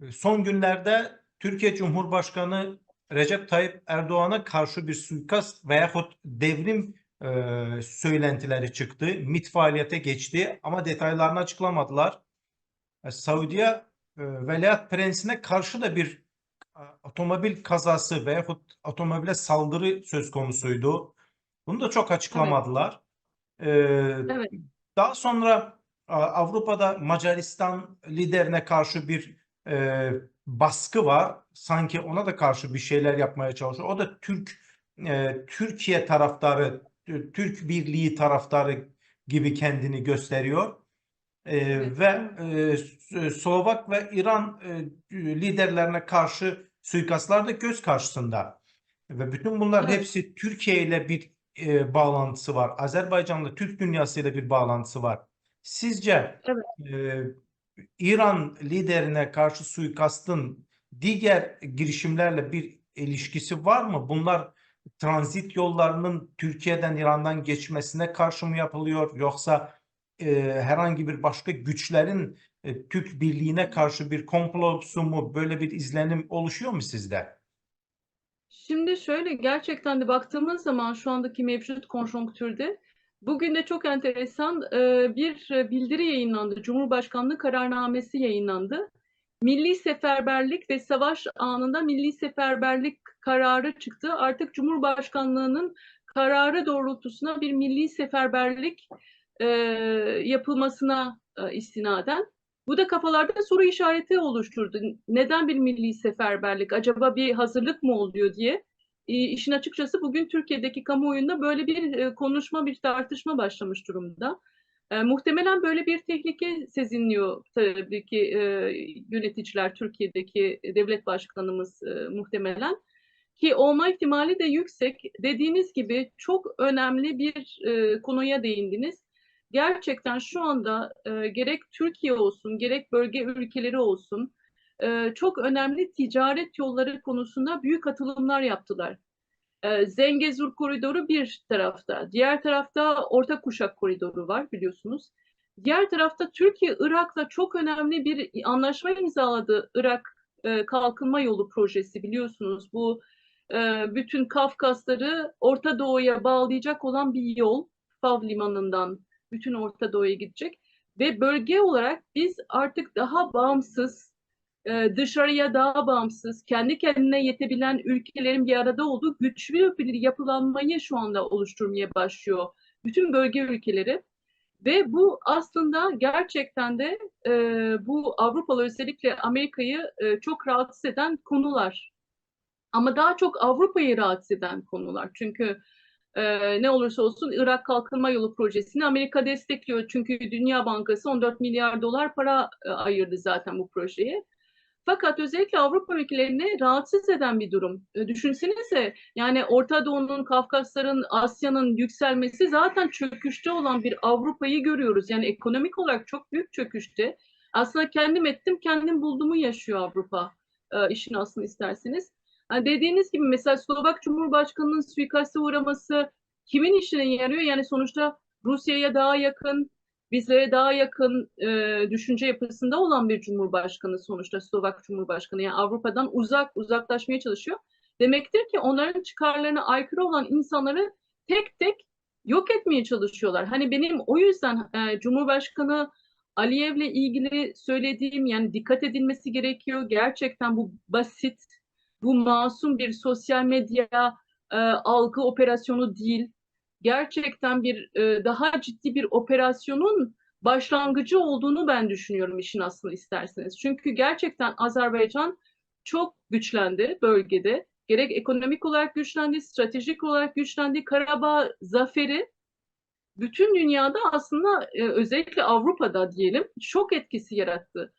E, Son günlerde Türkiye Cumhurbaşkanı Recep Tayyip Erdoğan'a karşı bir suikast veyahut devrim e, söylentileri çıktı. MİT faaliyete geçti ama detaylarını açıklamadılar. E, Saudiye e, Veliaht Prensi'ne karşı da bir e, otomobil kazası veyahut otomobile saldırı söz konusuydu. Bunu da çok açıklamadılar. E, Evet. daha sonra Avrupa'da Macaristan liderine karşı bir e, baskı var. Sanki ona da karşı bir şeyler yapmaya çalışıyor. O da Türk e, Türkiye taraftarı, Tü- Türk Birliği taraftarı gibi kendini gösteriyor. E, Evet. ve e, Slovak ve İran e, liderlerine karşı suikastlar da göz karşısında. Ve bütün bunlar Evet. hepsi Türkiye ile bir e, bağlantısı var. Azerbaycan'la Türk dünyasıyla bir bağlantısı var. Sizce Evet. e, İran liderine karşı suikastın diğer girişimlerle bir ilişkisi var mı? Bunlar transit yollarının Türkiye'den İran'dan geçmesine karşı mı yapılıyor yoksa e, herhangi bir başka güçlerin e, Türk Birliği'ne karşı bir komplosu mu böyle bir izlenim oluşuyor mu sizde? Şimdi şöyle gerçekten de baktığımız zaman şu andaki mevcut konjonktürde bugün de çok enteresan e, bir bildiri yayınlandı. Cumhurbaşkanlığı kararnamesi yayınlandı. Milli seferberlik ve savaş anında milli seferberlik kararı çıktı. Artık Cumhurbaşkanlığının kararı doğrultusuna bir milli seferberlik e, yapılmasına e, istinaden. Bu da kafalarda soru işareti oluşturdu. Neden bir milli seferberlik? Acaba bir hazırlık mı oluyor diye. E, işin açıkçası bugün Türkiye'deki kamuoyunda böyle bir e, konuşma, bir tartışma başlamış durumda. E, muhtemelen böyle bir tehlike sezinliyor tabii ki e, yöneticiler, Türkiye'deki devlet başkanımız e, muhtemelen. Ki olma ihtimali de yüksek. Dediğiniz gibi çok önemli bir konuya değindiniz. Gerçekten şu anda e, gerek Türkiye olsun, gerek bölge ülkeleri olsun e, çok önemli ticaret yolları konusunda büyük atılımlar yaptılar. E, Zengezur koridoru bir tarafta, diğer tarafta Orta Kuşak koridoru var biliyorsunuz. Diğer tarafta Türkiye Irak'la çok önemli bir anlaşma imzaladı. Irak e, Kalkınma Yolu projesi biliyorsunuz. Bu e, bütün Kafkasları Orta Doğu'ya bağlayacak olan bir yol. Fav limanından bütün Orta Doğu'ya gidecek. Ve bölge olarak biz artık daha bağımsız, e, dışarıya daha bağımsız, kendi kendine yetebilen ülkelerin bir arada olduğu güçlü bir yapılanmayı şu anda oluşturmaya başlıyor. Bütün bölge ülkeleri. Ve bu aslında gerçekten de e, bu Avrupalı özellikle Amerika'yı e, çok rahatsız eden konular. Ama daha çok Avrupa'yı rahatsız eden konular. Çünkü e, ne olursa olsun Irak Kalkınma Yolu projesini Amerika destekliyor. Çünkü Dünya Bankası 14 milyar dolar para e, ayırdı zaten bu projeye. Fakat özellikle Avrupa ülkelerini rahatsız eden bir durum. E, düşünsenize yani Orta Doğu'nun, Kafkasların, Asya'nın yükselmesi zaten çöküşte olan bir Avrupa'yı görüyoruz. Yani ekonomik olarak çok büyük çöküşte. Aslında kendim ettim, kendim bulduğumu yaşıyor Avrupa e, işin aslını isterseniz. Yani dediğiniz gibi mesela Slovak Cumhurbaşkanı'nın suikaste uğraması kimin işine yarıyor? Yani sonuçta Rusya'ya daha yakın, bizlere daha yakın e, düşünce yapısında olan bir cumhurbaşkanı sonuçta Slovak Cumhurbaşkanı. Yani Avrupa'dan uzak, uzaklaşmaya çalışıyor. Demektir ki onların çıkarlarına aykırı olan insanları tek tek yok etmeye çalışıyorlar. Hani benim o yüzden e, Cumhurbaşkanı Aliyev'le ilgili söylediğim yani dikkat edilmesi gerekiyor. Gerçekten bu basit, bu masum bir sosyal medya e, algı operasyonu değil. Gerçekten bir e, daha ciddi bir operasyonun başlangıcı olduğunu ben düşünüyorum işin aslını isterseniz. Çünkü gerçekten Azerbaycan çok güçlendi bölgede. Gerek ekonomik olarak güçlendi, stratejik olarak güçlendi. Karabağ zaferi bütün dünyada aslında e, özellikle Avrupa'da diyelim şok etkisi yarattı.